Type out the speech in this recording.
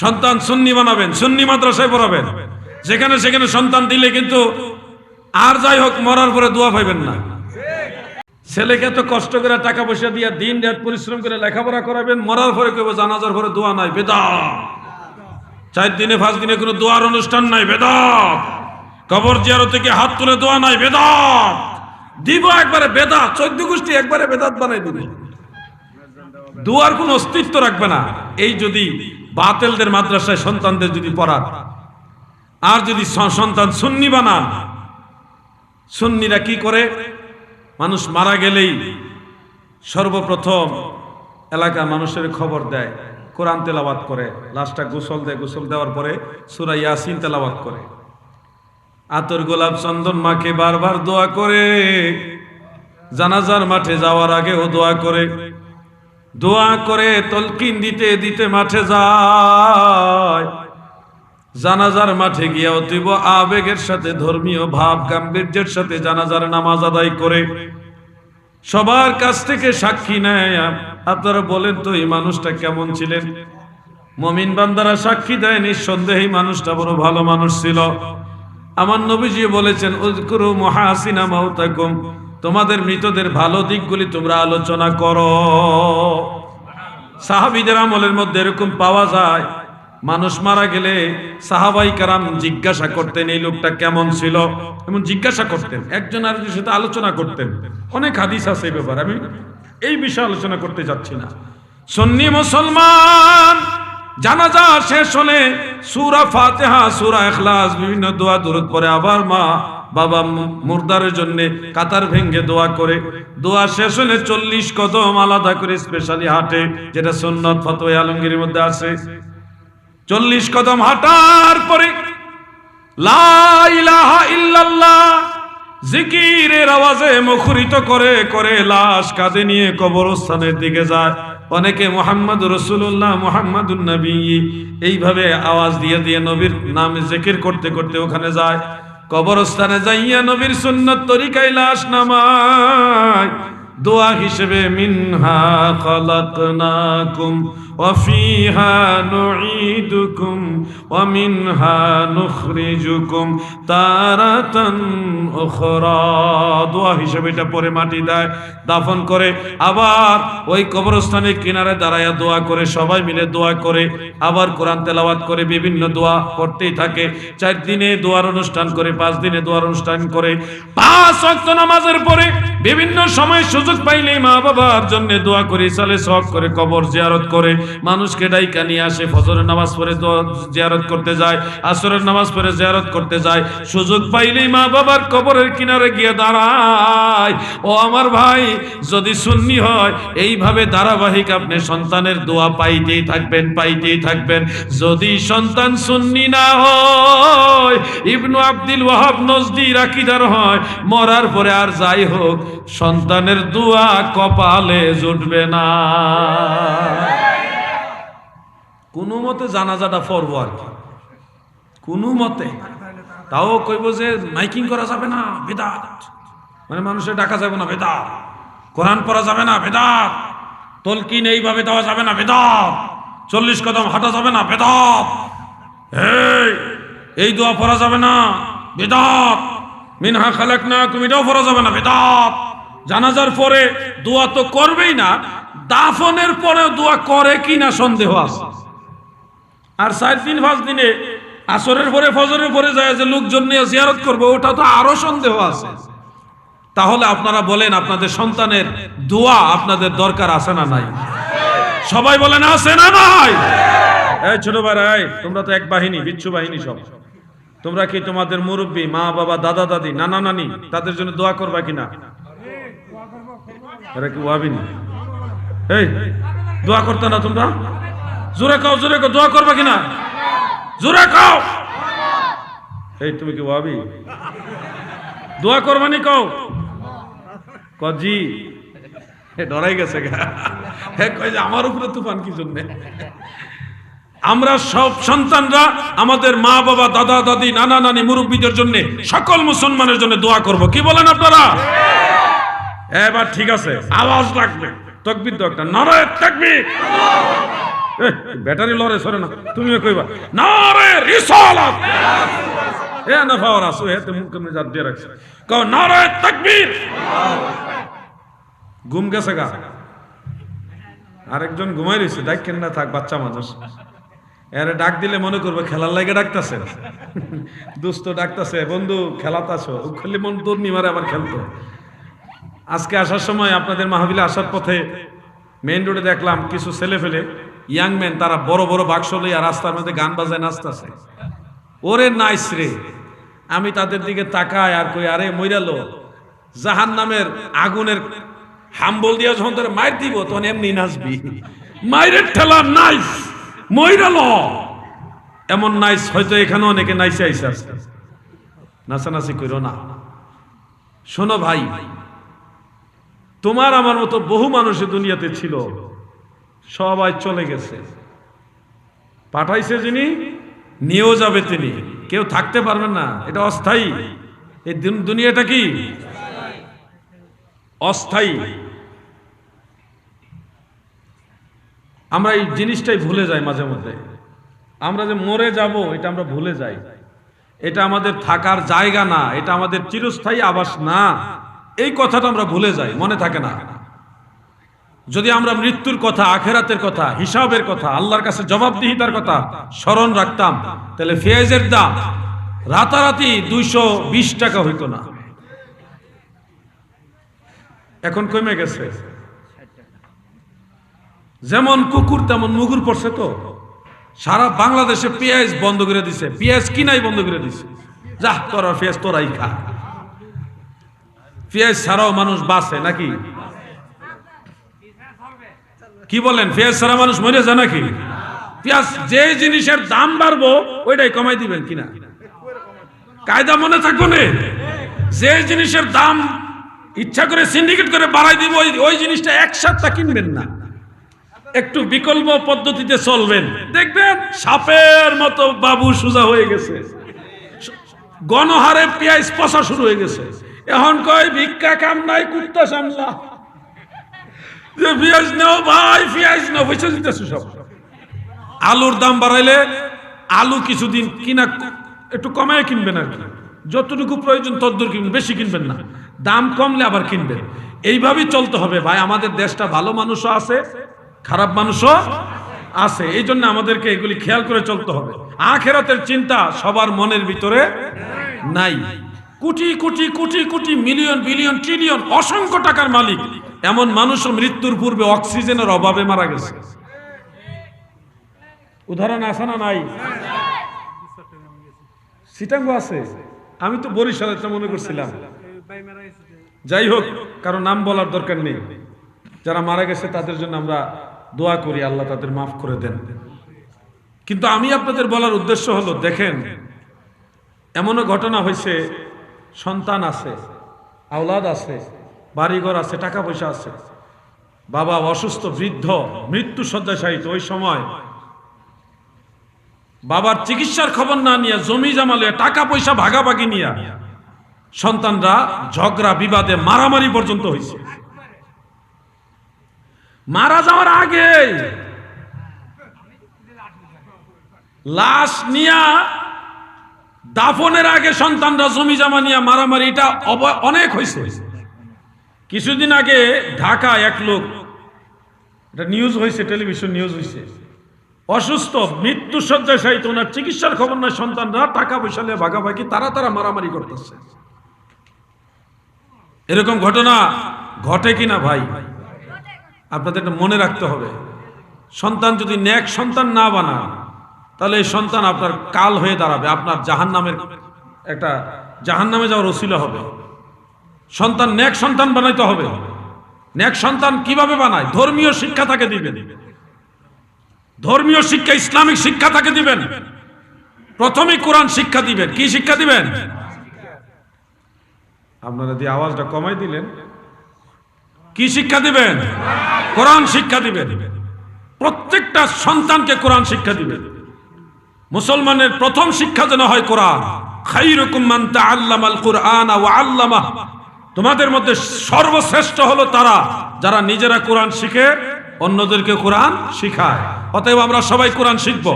সন্তান সুন্নি বানাবেন, সুন্নি মাদ্রাসায় পড়াবেন। যেখানে সেখানে সন্তান দিলে কিন্তু আর যাই হোক মরার পরে দোয়া পাইবেন না। ছেলেকে তো কষ্ট করে টাকা পয়সা দিয়ে দিন রাত পরিশ্রম করে লেখাপড়া করাবেন, মরার পরে কেউ জানাজার পরে দোয়া নাই বেদা চার দিনে পাঁচ দিনে কোনো দোয়ার অনুষ্ঠান নাই, বেদাত। কবর জিয়ারত থেকে হাত তুলে দোয়া নাই, বেদাত। দিব একবারে বেদাত, চোদ্দ গোষ্ঠী একবারে বেদাত বানাই দিব। দোয়ার কোনো অস্তিত্ব রাখবে না। এই যদি বাতেলদের মাদ্রাসায় সন্তানদের যদি পড়ান, আর যদি সন্তান সুন্নি বানান, সুন্নিরা কি করে? মানুষ মারা গেলেই সর্বপ্রথম এলাকার মানুষের খবর দেয়, কোরআন তেলাবাত করে, লাশটা গোসল দেয়, গোসল দেওয়ার পরে সুরা ইয়াসিন তেলাবাত করে। আতর গোলাপ চন্দন মাকে বারবার দোয়া করে, জানাজার মাঠে যাওয়ার আগেও দোয়া করে। দোয়া করে তলকিন দিতে দিতে মাঠে যায়। জানাজার মাঠে গিয়া অতীব আবেগের সাথে, ধর্মীয় ভাব গাম্ভীর্যের সাথে জানাজার নামাজ আদায় করে সবার কাছ থেকে সাক্ষী নেয়। আপনারা বলেন, তো এই মানুষটা কেমন ছিলেন? মমিন বান্দারা সাক্ষী দেয় নিঃসন্দেহে মানুষটা বড় ভালো মানুষ ছিল। আমার নবীজি বলেছেন উজকুরু মহাসিনা মাউতাকুম। তোমাদের মৃতদের ভালো দিকগুলি তোমরা আলোচনা করো। সাহাবিদের আমলের মধ্যে এরকম পাওয়া যায়, মানুষ মারা গেলে সাহাবাই কারাম জিজ্ঞাসা করতেন, এই লোকটা কেমন ছিল? এমন জিজ্ঞাসা করতেন, একজন আরেকজনের সাথে আলোচনা করতেন। অনেক হাদিস আছে এই ব্যাপারে, আমি এই বিষয়ে আলোচনা করতে যাচ্ছি না। সন্নি মুসলমান, জানাজা শেষ হলে সুরা ফাতেহা, সুরা এখলাস বিভিন্ন দোয়া দূরত পরে আবার মা বাবা মুর্দারের জন্য কাতার ভেঙ্গে দোয়া করে। দোয়া শেষ হলে চল্লিশ কদম আলাদা করে স্পেশালি হাঁটে, যেটা সুন্নত ফতোয়া আলমগীরের মধ্যে আছে। চল্লিশ কদম হাঁটার পরে জিকিরের আওয়াজে মুখরিত করে করে লাশ কাঁধে নিয়ে কবরস্থানের দিকে যায়। অনেকে মোহাম্মদ রসুল্লাহ মোহাম্মদুন নবী, এইভাবে আওয়াজ দিয়ে দিয়ে নবীর নাম জিকির করতে করতে ওখানে যায়। কবরস্থানে যাইয়া নবীর সুন্নত তরিকায় লাশ নামায় দোয়া হিসেবে মিনহা খলাকনাকুম وفيها نعيدكم ومنها نخرجكم تارة أخرى দোয়া হিসেবে এটা পরে মাটি দেয় দাফন করে আবার ওই কবরস্থানের কিনারে দাঁড়ায়া দোয়া করে সবাই মিলে দোয়া করে আবার কোরআন তেলাওয়াত করে বিভিন্ন দোয়া করতেই থাকে চার দিনে দোয়ার অনুষ্ঠান করে পাঁচ দিনে দোয়ার অনুষ্ঠান করে পাঁচ ওয়াক্ত নামাজের পরে বিভিন্ন সময় সুযোগ পাইলেই মা বাবার জন্য দোয়া করে সালে সব করে কবর জিয়ারত করে মানুষকে ডাইকা নিয়ে আসে, ফজরের নামাজ পড়ে জিয়ারত করতে যায়, আসরের নামাজ পড়ে জিয়ারত করতে যায়। সুযোগ পাইলেই মা বাবার কবরের কিনারে গিয়ে দাঁড়ায়। ও আমার ভাই, যদি সুন্নি হয়, এইভাবে ধারাবাহিক আপনি সন্তানের দোয়া পাইতেই থাকবেন পাইতেই থাকবেন। যদি সন্তান সুন্নি না হয়, ইবনু আব্দুল ওয়াহাব নজদি রাকিদার হয়, মরার পরে আর যাই হোক, সন্তানের দোয়া কপালে জুটবে না। কোনো মতে জানাজাটা পড়ব আর কি। কোনো মতে। তাও কইব যে মাইকিং করা যাবে না, বেদাত। মানে মানুষের ডাকা যাবে না, বেদাত। কোরআন পড়া যাবে না, বেদাত। তলকিন এইভাবে দেওয়া যাবে না, বেদাত। চল্লিশ কদম হাঁটা যাবে না, বেদাত। এই দোয়া পড়া যাবে না, বেদাত। মিনহা খালেক না তুমি কুমিটাও পড়া যাবে না, বেদাত। জানাজার পরে দোয়া তো করবেই না, দাফনের পরেও দোয়া করে কি না সন্দেহ আছে। আর চার দিন, পাঁচ দিনে আসরের পরে ফজরের পরে যায় যে লোকজন নিয়ে জিয়ারত করব, ওটা তো আরও সন্দেহ আছে। তাহলে আপনারা বলেন, আপনাদের সন্তানের দোয়া আপনাদের দরকার আছে না নাই? সবাই বলেন, আছে না নাই? এই ছোট ভাই তোমরা তো এক বাহিনী, বিচ্ছু বাহিনী সব। তোমরা কি তোমাদের মুরব্বী, মা, বাবা, দাদা, দাদি, নানা, নানি, তাদের জন্য দোয়া করবা কিনা? এরা কি ওয়াবিনি? এই, দোয়া করতে না তোমরা? জোরে কাও জোরে কাও দোয়া করবা কিনা? জোরে কাও। এই তুমি কি ভাবি দোয়া করবানি কাও। কজি এ ডরাই গেছে গা। হে কয় যে আমার উপরে তুফান কি জন্য? আমরা সব সন্তানরা আমাদের মা বাবা দাদা দাদি নানা নানি মুরব্বীদের জন্য সকল মুসলমানের জন্য দোয়া করব। কি বলেন আপনারা? এবার ঠিক আছে। আওয়াজ লাগবে। তকবির একটা নারায় তাকবীর। ব্যাটারি লড়ে সরে না। তুমিও কইবা, না রিসালাত! এ না পাওয়ার আসো মে জাত দিয়ে কও ঘুম গেছে গা। আরেকজন ঘুমাই রয়েছে ডাকেন না থাক বাচ্চা মানুষ। এর ডাক দিলে মনে করবে খেলার লাগে ডাকতাছে। দুস্থ ডাকতাছে, বন্ধু খেলাতাছো ও খালি মন তোর নিমারে আবার খেলতো। আজকে আসার সময় আপনাদের মাহবিলে আসার পথে মেইন রোডে দেখলাম কিছু ছেলে ফেলে ইয়াং ম্যান তারা বড় বড় বাক্স লইয়া রাস্তার মধ্যে গান বাজায়, নাচতাছে। ওরে নাইস রে, আমি তাদের দিকে তাকাই আর কই, আরে মইরালো জাহান নামের আগুনের হাম্বল দিয়া যখন তোর মাইর দিব, তখন এমনি নাচবি। মাইরের ঠেলা, নাইস মইরালো এমন নাইস হয়তো এখানে অনেকে নাইসে আইসা নাচানাচি করো না। শোনো ভাই, তোমার আমার মতো বহু মানুষ এ দুনিয়াতে ছিল। সবাই চলে গেছে। পাঠাইছে যিনি, নিয়েও যাবে তিনি। কেউ থাকতে পারবেন না, এটা অস্থায়ী। এই দুন- দুনিয়াটা কি? অস্থায়ী। আমরা এই জিনিসটাই ভুলে যাই মাঝে মধ্যে। আমরা যে মরে যাব, এটা আমরা ভুলে যাই। এটা আমাদের থাকার জায়গা না, এটা আমাদের চিরস্থায়ী আবাস না। এই কথাটা আমরা ভুলে যাই, মনে থাকে না। যদি আমরা মৃত্যুর কথা, আখেরাতের কথা, হিসাবের কথা, আল্লাহর কাছে জবাবদিহিতার কথা স্মরণ রাখতাম, তাহলে ফেয়াজের দাম রাতারাতি দুইশো বিশ টাকা হইতো না। এখন কমে গেছে। যেমন কুকুর, তেমন মুগুর পড়ছে তো। সারা বাংলাদেশে পেঁয়াজ বন্ধ করে দিছে। পেঁয়াজ কিনাই বন্ধ করে দিছে। যা তোরা, পেঁয়াজ তোরাই খা। পেঁয়াজ ছাড়াও মানুষ বাঁচে নাকি? কি বলেন পেঁয়াজ সারা মানুষ মরে যায় নাকি? পেঁয়াজ যে জিনিসের দাম বাড়বো, ওইটাই কমাই দিবেন কিনা? কায়দা মনে থাকব যে জিনিসের দাম ইচ্ছা করে সিন্ডিকেট করে বাড়াই দিব, ওই- ওই জিনিসটা একসাথে কিনবেন না। একটু বিকল্প পদ্ধতিতে চলবেন। দেখবেন, সাপের মতো বাবু সোজা হয়ে গেছে। গণহারে পেঁয়াজ পচা শুরু হয়ে গেছে। এখন কয়, ভিক্ষা কাম নাই, কুত্তা সামলা। যে পেঁয়াজ নাও ভাই পেঁয়াজ নাও পয়সা দিতেছে সব আলুর দাম বাড়াইলে আলু কিছুদিন কিনা একটু কমায় কিনবেন আর কি। যতটুকু প্রয়োজন তদ্দূর কিনবেন, বেশি কিনবেন না। দাম কমলে আবার কিনবেন। এইভাবেই চলতে হবে ভাই, আমাদের দেশটা ভালো মানুষও আছে, খারাপ মানুষও আছে। এই জন্য আমাদেরকে এগুলি খেয়াল করে চলতে হবে। আখেরাতের চিন্তা সবার মনের ভিতরে নাই। Crore crore crore crore, million, billion, trillion অসংখ্য টাকার মালিক এমন মানুষও মৃত্যুর পূর্বে অক্সিজেনের অভাবে মারা গেছে। উদাহরণ আছে না নাই? সিটাঙ্গ আছে। আমি তো বরিশালের মনে করছিলাম। যাই হোক, কারও নাম বলার দরকার নেই। যারা মারা গেছে, তাদের জন্য আমরা দোয়া করি, আল্লাহ তাদের মাফ করে দেন। কিন্তু আমি আপনাদের বলার উদ্দেশ্য হলো, দেখেন, এমনও ঘটনা হয়েছে, সন্তান আছে, আওলাদ আছে বাড়িঘর আছে, টাকা পয়সা আছে। বাবা অসুস্থ, বৃদ্ধ মৃত্যু শয্যাশায়িত ওই সময় বাবার চিকিৎসার খবর না নিয়ে জমি জামালে টাকা পয়সা ভাগাভাগি নিয়ে সন্তানরা ঝগড়া, বিবাদে মারামারি পর্যন্ত হয়েছে মারা যাওয়ার আগে লাশ নিয়া দাফনের আগে সন্তানরা জমি জামা নিয়ে মারামারি এটা অনেক হয়েছে কিছুদিন আগে ঢাকা এক লোক, এটা নিউজ হয়েছে টেলিভিশন নিউজ হয়েছে অসুস্থ মৃত্যু শয্যাশায়িত ওনার চিকিৎসার খবর নয় সন্তানরা টাকা পয়সা নিয়ে ভাগাভাগি, তারা তারা মারামারি করতেছে। এরকম ঘটনা ঘটে কিনা ভাই? আপনাদের এটা মনে রাখতে হবে। সন্তান যদি ন্যাক সন্তান না বানান তাহলে এই সন্তান আপনার কাল হয়ে দাঁড়াবে, আপনার জাহান নামের একটা জাহান নামে যাওয়ার ওসিলা হবে। সন্তান ন্যাক সন্তান বানাইতে হবে। ন্যাক সন্তান কীভাবে বানায়? ধর্মীয় শিক্ষা তাকে দিবেন। ধর্মীয় শিক্ষা, ইসলামিক শিক্ষা তাকে দিবেন। প্রথমে কোরআন শিক্ষা দিবেন। কি শিক্ষা দিবেন? আপনারা যে আওয়াজটা কমাই দিলেন, কি শিক্ষা দিবেন? কোরআন শিক্ষা দিবেন। প্রত্যেকটা সন্তানকে কোরআন শিক্ষা দিবেন। মুসলমানের প্রথম শিক্ষা যেন হয় কোরআন। খাইরুকুম মান তাআল্লামাল কুরআন ওয়া তোমাদের মধ্যে সর্বশ্রেষ্ঠ হলো তারা যারা নিজেরা কোরআন শিখে, অন্যদেরকে কোরআন শিখায়। অতএব আমরা সবাই কোরআন শিখব।